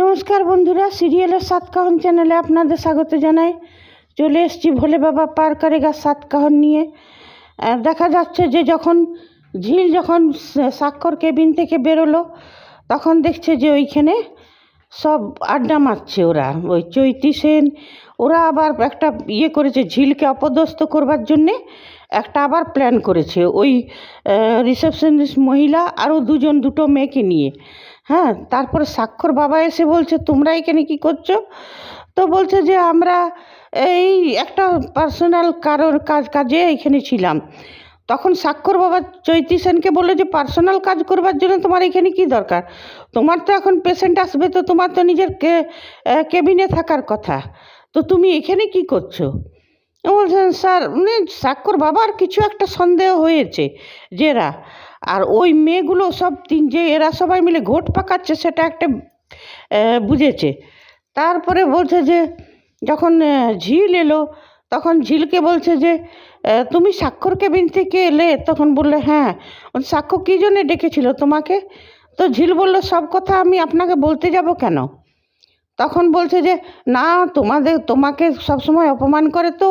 নমস্কার বন্ধুরা, সিরিয়ালের সাতকাহন চ্যানেলে আপনাদের স্বাগত জানাই। চলে এসছি ভোলে বাবা পার গাছ সাতকাহন নিয়ে। দেখা যাচ্ছে যে যখন ঝিল যখন স্বাক্ষর কেবিন থেকে বেরোলো, তখন দেখছে যে ওইখানে সব আড্ডা মারছে ওরা। ওই চৈতি সেন, ওরা আবার একটা ইয়ে করেছে ঝিলকে অপদস্থ করবার জন্যে একটা আবার প্ল্যান করেছে। ওই রিসেপশনিস্ট মহিলা আরও দুজন, দুটো মেয়েকে নিয়ে। হ্যাঁ তারপরে স্বাক্ষর বাবা এসে বলছে তোমরা এখানে কি করছ? তো বলছে যে, আমরা এই একটা পার্সোনাল কারোর কাজ, কাজে এখানে ছিলাম। তখন স্বাক্ষর বাবা চৈতি সেনকে বলল যে পার্সোনাল কাজ করবার জন্য তোমার এখানে কি দরকার? তোমার তো এখন পেশেন্ট আসবে, তো তোমার তো নিজের কেবিনে থাকার কথা। তো তুমি এখানে কি করছ? বলছেন স্যার মানে স্বাক্ষর বাবার কিছু একটা সন্দেহ হয়েছে যেরা আর ওই মেয়েগুলো সব তিন, যে এরা সবাই মিলে ঘোট পাকাচ্ছে, সেটা একটা বুঝেছে। তারপরে বলছে যে, যখন ঝিল এলো, তখন ঝিলকে বলছে যে তুমি স্বাক্ষর কেবিন থেকে এলে তখন বললে হ্যাঁ। বলছে, স্বাক্ষর কী জন্যে ডেকেছিল তোমাকে? তো ঝিল বলল সব কথা আমি আপনাকে বলতে যাব কেন? তখন বলছে যে না তোমাদের তোমাকে সবসময় অপমান করে তো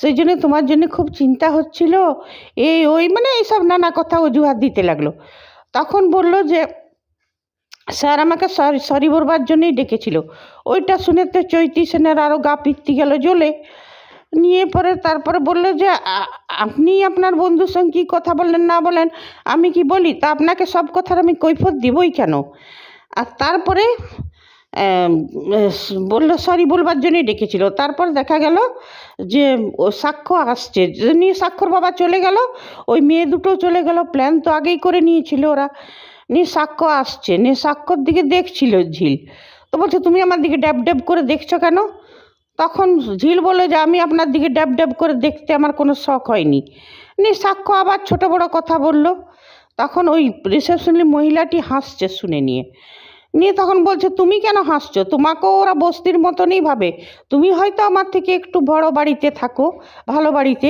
সেই জন্য তোমার জন্য খুব চিন্তা হচ্ছিল। এই ওই মানে এইসব নানা কথা অজুহাত দিতে লাগল। তখন বলল যে স্যার আমাকে সরি সরি বলবার জন্যই ডেকেছিল। ওইটা শুনে তো চৈতি সেনের আরও গা পিত্তি গেল জ্বলে। নিয়ে পরে তারপরে বলল যে আপনি আপনার বন্ধুর সঙ্গে কী কথা বললেন না বলেন, আমি কি বলি? তা আপনাকে সব কথার আমি কৈফত দিবই কেন? আর তারপরে বলল, সরি, বলবার জন্যই ডেকেছিল। তারপর দেখা গেল যে, ও সাক্ষ্য আসছে। নিয়ে সাক্ষর বাবা চলে গেল, ওই মেয়ে দুটো চলে গেল। প্ল্যান তো আগেই করে নিয়েছিল ওরা। নিয়ে সাক্ষ্য আসছে। নিয়ে সাক্ষর দিকে দেখছিল ঝিল। তো বলছে, তুমি আমার দিকে ড্যাব ড্যাব করে দেখছ কেন? তখন ঝিল বলে যে, আমি আপনার দিকে ড্যাব ড্যাব করে দেখতে আমার কোনো শখ হয়নি। নিয়ে সাক্ষ্য আবার ছোট বড় কথা বলল। তখন ওই রিসেপশনের মহিলাটি হাসছে শুনে নিয়ে। নিয়ে তখন বলছে, তুমি কেন হাসছো? তোমাকেও ওরা বস্তির মতনই ভাবে। তুমি হয়তো আমার থেকে একটু বড় বাড়িতে থাকো, ভালো বাড়িতে,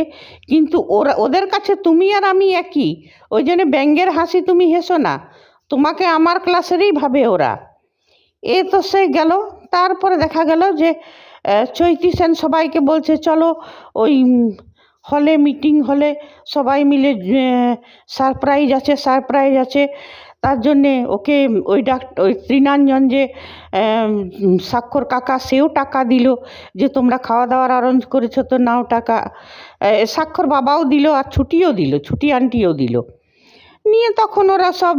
কিন্তু ওরা, ওদের কাছে তুমি আর আমি একই। ওই জন্য ব্যঙ্গের হাসি তুমি হেসো না। তোমাকে আমার ক্লাসেরই ভাবে ওরা। এ তো সে গেল। তারপরে দেখা গেল যে চৈতি সেন সবাইকে বলছে, চলো ওই হলে মিটিং হলে সবাই মিলে সারপ্রাইজ আছে সারপ্রাইজ আছে। তার জন্যে ওকে, ওই ডাক, ওই তৃণাঞ্জন যে স্বাক্ষর কাকা, সেও টাকা দিল যে, তোমরা খাওয়া দাওয়ার অরেঞ্জ করেছ তো, নাও টাকা। স্বাক্ষর বাবাও দিল আর ছুটিও দিল, ছুটি আন্টিও দিল। নিয়ে তখন ওরা সব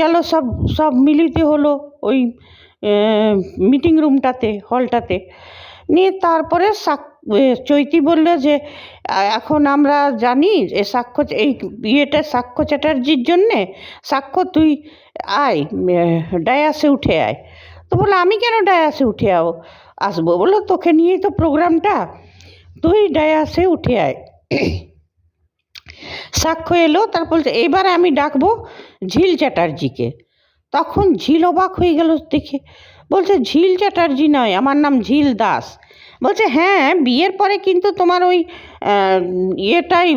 গেল, সব সব মিলিতে হলো ওই মিটিং রুমটাতে হলটাতে নিয়ে তারপরে সাক চৈতি বলল যে এখন আমরা জানি এ সাক্ষ্য এই ইয়েটা সাক্ষ্য চ্যাটার্জির জন্যে সাক্ষ্য তুই আয় ডায়াসে উঠে আয়। তো বলল, আমি কেন ডায়াসে উঠে আও আসব। বলল, তোকে নিয়েই তো প্রোগ্রামটা। তুই ডায়াসে উঠে আয়। সাক্ষ্য এলো, তারপর এবারে আমি ডাকবো ঝিল চ্যাটার্জিকে। তখন ঝিল অবাক হয়ে গেল দেখে। বলছে, ঝিল চ্যাটার্জি নয়, আমার নাম ঝিল দাস। বলছে হ্যাঁ বিয়ের পরে কিন্তু তোমার ওই ইয়েটাই,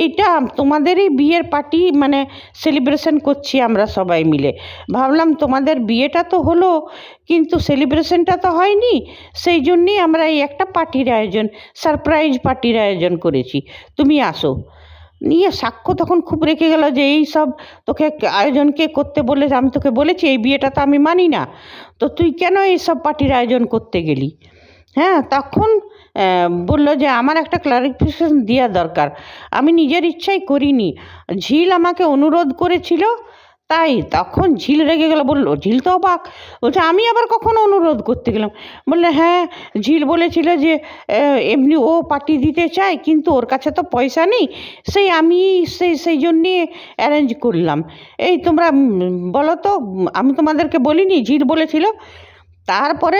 এইটা তোমাদেরই বিয়ের পার্টি মানে সেলিব্রেশন করছি আমরা সবাই মিলে। ভাবলাম তোমাদের বিয়েটা তো হলো, কিন্তু সেলিব্রেশনটা তো হয়নি, সেই জন্যেই আমরা এই একটা পার্টির আয়োজন সারপ্রাইজ পার্টির আয়োজন করেছি। তুমি আসো। নিয়ে সাক্ষ্য তখন খুব রেখে গেল যে এই সব তোকে আয়োজনকে করতে বলে, আমি তোকে বলেছি, এই বিয়েটা তো আমি মানি না। তো তুই কেন এই সব পার্টির আয়োজন করতে গেলি? হ্যাঁ তখন বলল যে আমার একটা ক্লারিফিকেশন দেওয়া দরকার। আমি নিজের ইচ্ছাই করিনি। ঝিল আমাকে অনুরোধ করেছিল তাই তখন ঝিল রেগে গেল, বলল, ঝিল তো অবাক। বলছে, আমি আবার কখনো অনুরোধ করতে গেলাম? বললে হ্যাঁ ঝিল বলেছিল যে এমনি ও পার্টি দিতে চায়, কিন্তু ওর কাছে তো পয়সা নেই, সেই আমি সেই সেই জন্যে অ্যারেঞ্জ করলাম। এই তোমরা বলো তো আমি তোমাদেরকে বলিনি, ঝিল বলেছিল? তারপরে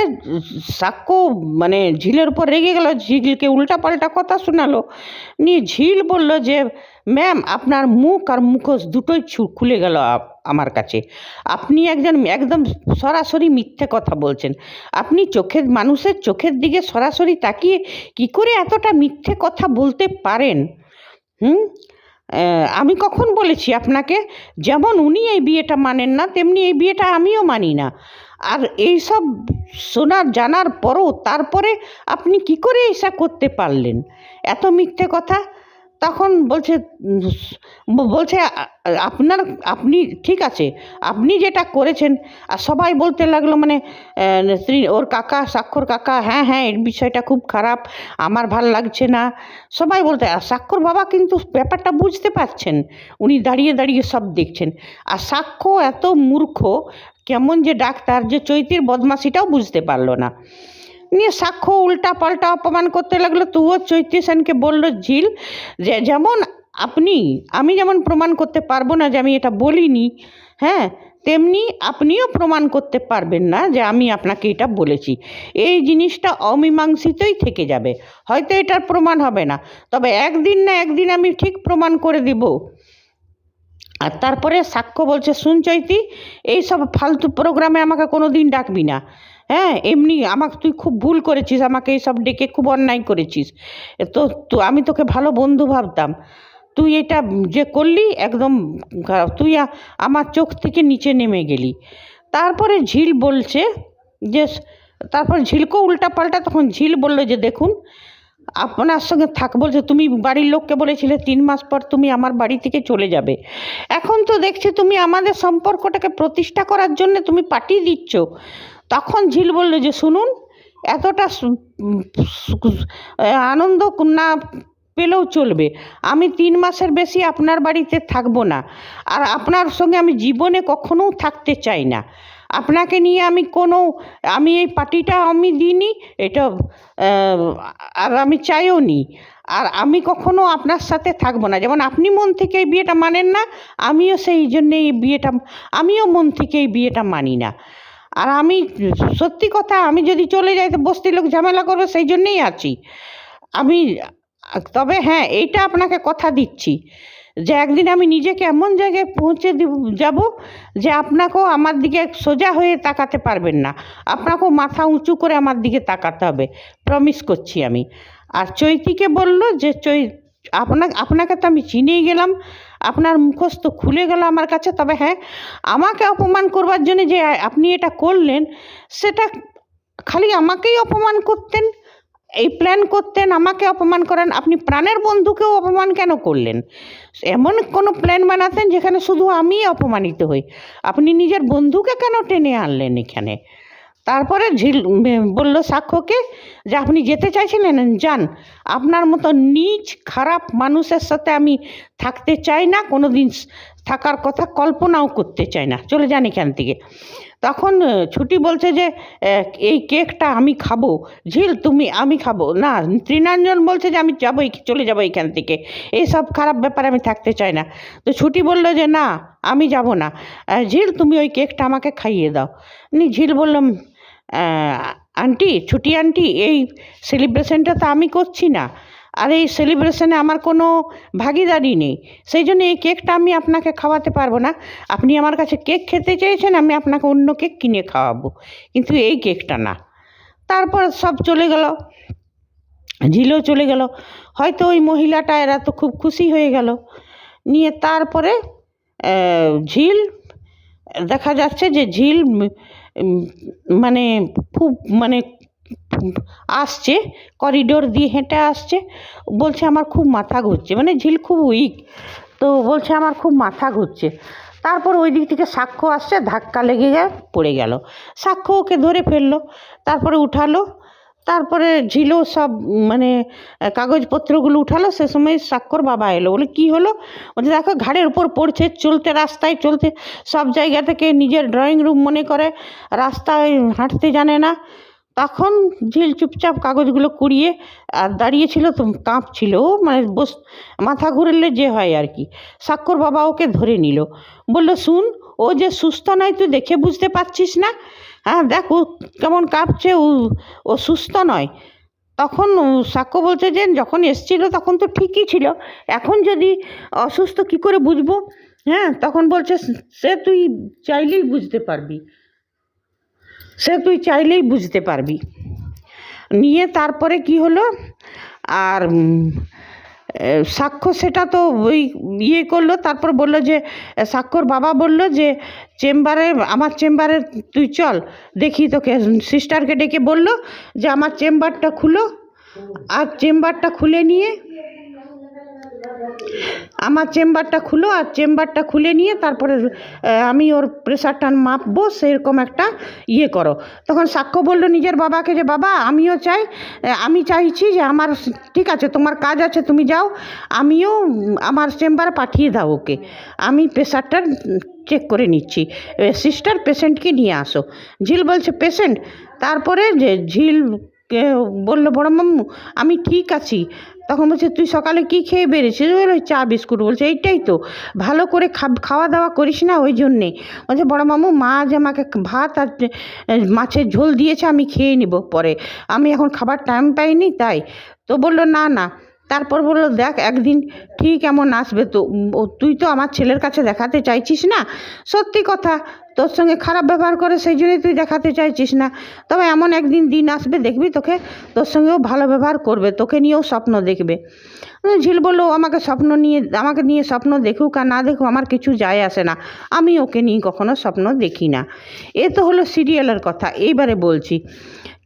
সাক্ষ্য মানে ঝিলের উপর রেগে গেল, ঝিলকে উল্টাপাল্টা কথা শোনালো। নিয়ে ঝিল বলল যে, ম্যাম, আপনার মুখ আর মুখোশ দুটোই খুলে গেল আমার কাছে। আপনি একজন, একদম সরাসরি মিথ্যে কথা বলছেন। আপনি চোখের, মানুষের চোখের দিকে সরাসরি তাকিয়ে কি করে এতটা মিথ্যে কথা বলতে পারেন? হুম? আমি কখন বলেছি আপনাকে? যেমন উনি এই বিয়েটা মানেন না, তেমনি এই বিয়েটা আমিও মানি না। আর এই সব শোনার জানার পরও তারপরে আপনি কি করে এসা করতে পারলেন? এত মিথ্যে কথা? তখন বলছে বলছে আপনার, আপনি, ঠিক আছে, আপনি যেটা করেছেন, আর সবাই বলতে লাগল মানে শ্রী- ওর কাকা, স্বাক্ষর কাকা হ্যাঁ হ্যাঁ এর বিষয়টা খুব খারাপ, আমার ভালো লাগছে না। সবাই বলতে, আর স্বাক্ষর বাবা কিন্তু ব্যাপারটা বুঝতে পারছেন, উনি দাঁড়িয়ে দাঁড়িয়ে সব দেখছেন। আর সাক্ষ্য এত মূর্খ কেমন যে ডাক্তার, যে চৈতির বদমাসিটাও বুঝতে পারল না। নিয়ে সাক্ষ্য উল্টা পাল্টা অপমান করতে লাগল। তুও চৈতি সেনকে বলল ঝিল যে যেমন আপনি, আমি যেমন প্রমাণ করতে পারব না যে আমি এটা বলিনি হ্যাঁ তেমনি আপনিও প্রমাণ করতে পারবেন না যে আমি আপনাকে এটা বলেছি। এই জিনিসটা অমীমাংসিতই থেকে যাবে। হয়তো এটার প্রমাণ হবে না, তবে একদিন না একদিন আমি ঠিক প্রমাণ করে দিব। আর তারপরে সাক্ষ্য বলছে, শুন চৈতি এইসব ফালতু প্রোগ্রামে আমাকে কোনো দিন ডাকবি না। হ্যাঁ এমনি আমাকে তুই খুব ভুল করেছিস, আমাকে এইসব ডেকে খুব অন্যায় করেছিস। তো তো, আমি তোকে ভালো বন্ধু ভাবতাম। তুই এটা যে করলি, একদম তুই আমার চোখ থেকে নিচে নেমে গেলি। তারপরে ঝিল বলছে যে, তারপর ঝিলকো উল্টা পাল্টা তখন ঝিল বলল যে, দেখুন আপনার সঙ্গে থাক, বলছে, তুমি বাড়ির লোককে বলেছিলে তিন মাস পর তুমি আমার বাড়ি থেকে চলে যাবে। এখন তো দেখছি তুমি আমাদের সম্পর্কটাকে প্রতিষ্ঠা করার জন্য তুমি পাঠিয়ে দিচ্ছ। তখন ঝিল বলল, যে শুনুন, এতটা আনন্দ না পেলেও চলবে। আমি তিন মাসের বেশি আপনার বাড়িতে থাকব না। আর আপনার সঙ্গে আমি জীবনে কখনোও থাকতে চাই না। আপনাকে নিয়ে আমি কোনো, আমি এই পার্টিটা আমি দিইনি, এটা আর আমি চাইও নি। আর আমি কখনো আপনার সাথে থাকব না। যেমন আপনি মন থেকে এই বিয়েটা মানেন না, আমিও সেই জন্যে এই বিয়েটা, আমিও মন থেকে এই বিয়েটা মানি না। আর আমি সত্যি কথা, আমি যদি চলে যাই তো বস্তির লোক ঝামেলা করবে, সেই জন্যেই আছি। আমি, তবে হ্যাঁ এইটা আপনাকে কথা দিচ্ছি। যে একদিন আমি নিজেকে এমন জায়গায় পৌঁছে যাব যে আপনাকেও আমার দিকে সোজা হয়ে তাকাতে পারবেন না। আপনাকেও মাথা উঁচু করে আমার দিকে তাকাতে হবে। প্রমিস করছি আমি। আর চৈতিকে বলল যে, চৈ, আপনাকে আপনাকে তো আমি চিনেই গেলাম। আপনার মুখস্থ খুলে গেল আমার কাছে। তবে হ্যাঁ আমাকে অপমান করবার জন্য যে আপনি এটা করলেন, সেটা খালি আমাকেই অপমান করতেন। এই প্ল্যান করতেন, আমাকে অপমান করেন, আপনি প্রাণের বন্ধুকেও অপমান কেন করলেন? এমন কোনো প্ল্যান বানাতেন যেখানে শুধু আমিই অপমানিত হই। আপনি নিজের বন্ধুকে কেন টেনে আনলেন এখানে? তারপরে ঝিল বলল সাক্ষ্যকে যে আপনি যেতে চাইছিলেন, যান। আপনার মতো নিচ, খারাপ মানুষের সাথে আমি থাকতে চাই না কোনো দিন থাকার কথা কল্পনাও করতে চায় না। চলে যান এখান থেকে। তখন ছুটি বলছে যে এই কেকটা আমি খাব। ঝিল, তুমি, আমি খাব। না, তৃণাঞ্জন বলছে যে, আমি যাব চলে যাব এখান থেকে। এই সব খারাপ ব্যাপারে আমি থাকতে চাই না। তো ছুটি বলল যে, না, আমি যাব না। ঝিল, তুমি ওই কেকটা আমাকে খাইয়ে দাও। নি, ঝিল বললাম আন্টি, ছুটি আন্টি, এই সেলিব্রেশনটা তো আমি করছি না। আর এই সেলিব্রেশনে আমার কোনো ভাগিদারি নেই। সেই জন্য এই কেকটা আমি আপনাকে খাওয়াতে পারব না। আপনি আমার কাছে কেক খেতে চেয়েছেন, আমি আপনাকে অন্য কেক কিনে খাওয়াবো। কিন্তু এই কেকটা না। তারপর সব চলে গেল। ঝিলও চলে গেল। হয়তো ওই মহিলাটা এরা তো খুব খুশি হয়ে গেল। নিয়ে তারপরে ঝিল, দেখা যাচ্ছে যে ঝিল মানে খুব মানে আসছে করিডোর দিয়ে হেঁটে আসছে। বলছে আমার খুব মাথা ঘুরছে মানে ঝিল খুব উইক তো বলছে আমার খুব মাথা ঘুরছে। তারপর ওই দিক থেকে সাক্ষ্য আসছে, ধাক্কা লেগে যায় পড়ে গেল। সাক্ষ্য ওকে ধরে ফেলল, তারপরে উঠালো। তারপরে ঝিলও সব মানে কাগজপত্রগুলো উঠালো। সে সময় সাক্ষর বাবা এলো। বলে, কি হলো? বলছে, দেখো, ঘাড়ের উপর পড়ছে, চলতে রাস্তায় চলতে, সব জায়গা থেকে নিজের ড্রয়িং রুম মনে করে, রাস্তায় হাঁটতে জানে না। তখন ঝিল চুপচাপ কাগজগুলো কুড়িয়ে আর দাঁড়িয়েছিল, তো কাঁপছিল। ও মানে বস, মাথা ঘুরলে যে হয় আর কি। সাক্ষর বাবা ওকে ধরে নিল। বলল, শুন, ও যে সুস্থ নয় তুই দেখে বুঝতে পারছিস না? হ্যাঁ দেখ, ও কেমন কাঁপছে, ও ও সুস্থ নয়। তখন সাক্ষ্য বলছে যে, যখন এসছিল তখন তো ঠিকই ছিল। এখন যদি অসুস্থ কি করে বুঝব? হ্যাঁ তখন বলছে, সে তুই চাইলেই বুঝতে পারবি। সে তুই চাইলেই বুঝতে পারবি। নিয়ে তারপরে কি হলো? আর উম, সাক্ষ্য সেটা তো ওই ইয়ে করল তারপর বলল যে সাক্ষর বাবা বলল যে চেম্বারে আমার চেম্বারে তুই চল দেখি তোকে। সিস্টারকে ডেকে বলল যে আমার চেম্বারটা খুলো। আর চেম্বারটা খুলে নিয়ে আমার চেম্বারটা খুলো আর চেম্বারটা খুলে নিয়ে তারপরে আমি ওর প্রেশারটা মাপবো, সেরকম একটা ইয়ে করো। তখন সাক্ষ্য বলল নিজের বাবাকে যে, বাবা, আমিও চাই আমি চাইছি যে আমার, ঠিক আছে, তোমার কাজ আছে, তুমি যাও, আমিও আমার চেম্বারে পাঠিয়ে দাও ওকে। আমি প্রেশারটা চেক করে নিচ্ছি। সিস্টার পেশেন্টকে নিয়ে আসো। ঝিল বলছে পেশেন্ট তারপরে যে ঝিল বলল, বড় মাম্মু, আমি ঠিক আছি তখন বলছে, তুই সকালে কি খেয়ে বেরিয়েছিস? ওই চা বিস্কুট। বলছে, এইটাই তো, ভালো করে খাওয়া দাওয়া করিস না ওই জন্যে। বলছে, বড় মামু মা আজ আমাকে ভাত আর মাছের ঝোল দিয়েছে, আমি খেয়ে নিব পরে। আমি এখন খাবার টাইম পাইনি, তাই। তো বলল, না না তারপর বলল, দেখ, একদিন ঠিক এমন আসবে তো তুই তো আমার ছেলের কাছে দেখাতে চাইছিস না। সত্যি কথা, তোর সঙ্গে খারাপ ব্যবহার করে সেই জন্যই তুই দেখাতে চাইছিস না। তবে এমন একদিন দিন আসবে, দেখবি তোকে, তোর সঙ্গেও ভালো ব্যবহার করবে, তোকে নিয়েও স্বপ্ন দেখবে। ঝিল বলল আমাকে স্বপ্ন নিয়ে, আমাকে নিয়ে স্বপ্ন দেখুক আর না দেখুক আমার কিছু যায় আসে না। আমি ওকে নিয়ে কখনো স্বপ্ন দেখি না। এ তো হলো সিরিয়ালের কথা। এইবারে বলছি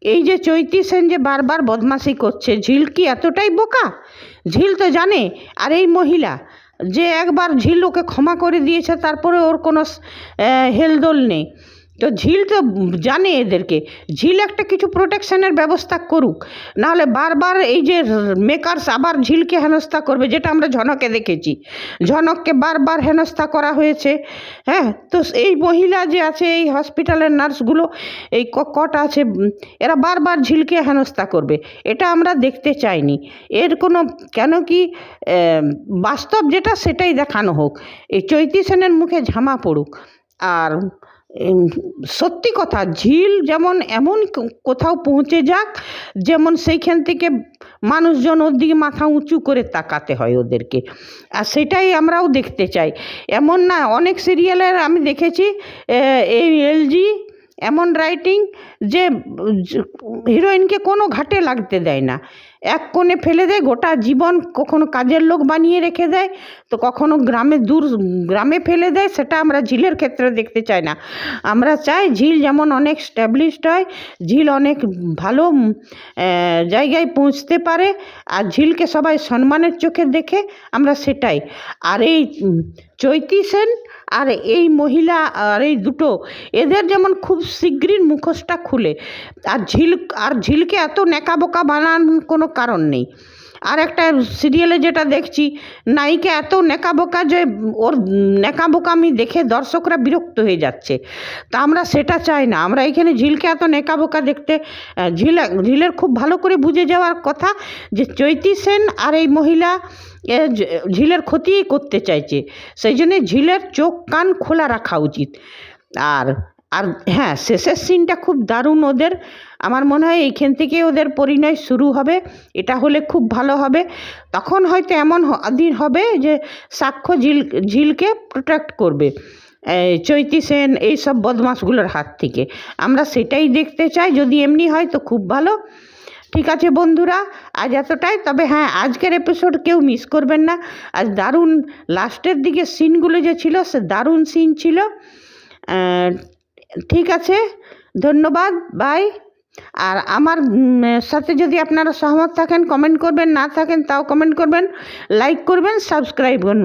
এই যে চৈতি সেন যে বারবার বদমাশি করছে, ঝিল কি এতটাই বোকা? ঝিল তো জানে, আর এই মহিলা যে একবার ঝিল ওকে ক্ষমা করে দিয়েছে তারপরে ওর কোনো হেলদোল নেই। তো ঝিল তো জানে এদেরকে। ঝিল একটা কিছু প্রোটেকশনের ব্যবস্থা করুক। নাহলে বারবার এই যে মেকার্স আবার ঝিলকে হেনস্থা করবে, যেটা আমরা ঝনকে দেখেছি। ঝনককে বারবার হেনস্থা করা হয়েছে। হ্যাঁ তো এই মহিলা যে আছে, এই হসপিটালের নার্সগুলো, এই কটা আছে এরা বারবার ঝিলকে হেনস্থা করবে। এটা আমরা দেখতে চাইনি। এর কোনো, কেন কি বাস্তব যেটা সেটাই দেখানো হোক। এই চৈতি সেনের মুখে ঝামা পড়ুক। আর সত্যি কথা, ঝিল যেমন এমন কোথাও পৌঁছে যাক, যেমন সেইখান থেকে মানুষজন ওর দিকে মাথা উঁচু করে তাকাতে হয় ওদেরকে। আর সেটাই আমরাও দেখতে চাই। এমন না, অনেক সিরিয়ালের আমি দেখেছি এই এলজি, এমন রাইটিং যে হিরোইনকে কোনো ঘাটে লাগতে দেয় না। এক কোণে ফেলে দেয়, গোটা জীবন কখনো কাজের লোক বানিয়ে রেখে দেয়, তো কখনো গ্রামে দূর, গ্রামে ফেলে দেয়, সেটা আমরা ঝিলের ক্ষেত্রে দেখতে চাই না। আমরা চাই ঝিল যেমন অনেক স্ট্যাবলিশড হয়, ঝিল অনেক ভালো জায়গায় পৌঁছতে পারে, আর ঝিলকে সবাই সম্মানের চোখে দেখে, আমরা সেটাই। আর এই চৈতি সেন আর এই মহিলা আর এই দুটো, এদের যেমন খুব শীঘ্রই মুখোশটা খুলে। আর ঝিল, আর ঝিলকে এত ন্যাকা বোকা বানানোর কোনো কারণ নেই। আর একটা সিরিয়ালে যেটা দেখছি, নায়িকা এত নেকাবোকা যে ওর নেকাবোকামি দেখে দর্শকরা বিরক্ত হয়ে যাচ্ছে। তা আমরা সেটা চাই না। আমরা এখানে ঝিলকে এত নেকাবোকা দেখতে ঝিল, ঝিলের খুব ভালো করে বুঝে যাওয়ার কথা যে চৈতি সেন আর এই মহিলা ঝিলের ক্ষতিই করতে চাইছে। সেই জন্যে ঝিলের চোখ কান খোলা রাখা উচিত। আর আর হ্যাঁ শেষের সিনটা খুব দারুণ ওদের। আমার মনে হয় এইখান থেকে ওদের পরিণয় শুরু হবে। এটা হলে খুব ভালো হবে। তখন হয়তো এমন দিন হবে যে সাক্ষ্য ঝিল, ঝিলকে প্রোটেক্ট করবে। চৈতি সেন এইসব বদমাশগুলোর হাত থেকে। আমরা সেটাই দেখতে চাই। যদি এমনি হয় তো খুব ভালো। ঠিক আছে বন্ধুরা, আজ এতটাই। তবে হ্যাঁ আজকের এপিসোড কেউ মিস করবেন না। আজ দারুণ লাস্টের দিকে সিনগুলো যে ছিল, সে দারুণ সিন ছিল। ঠিক আছে, ধন্যবাদ বাই আর আমার সাথে যদি আপনারা সহমত থাকেন কমেন্ট করবেন, না থাকেন, তাও কমেন্ট করবেন লাইক করবেন সাবস্ক্রাইব করবেন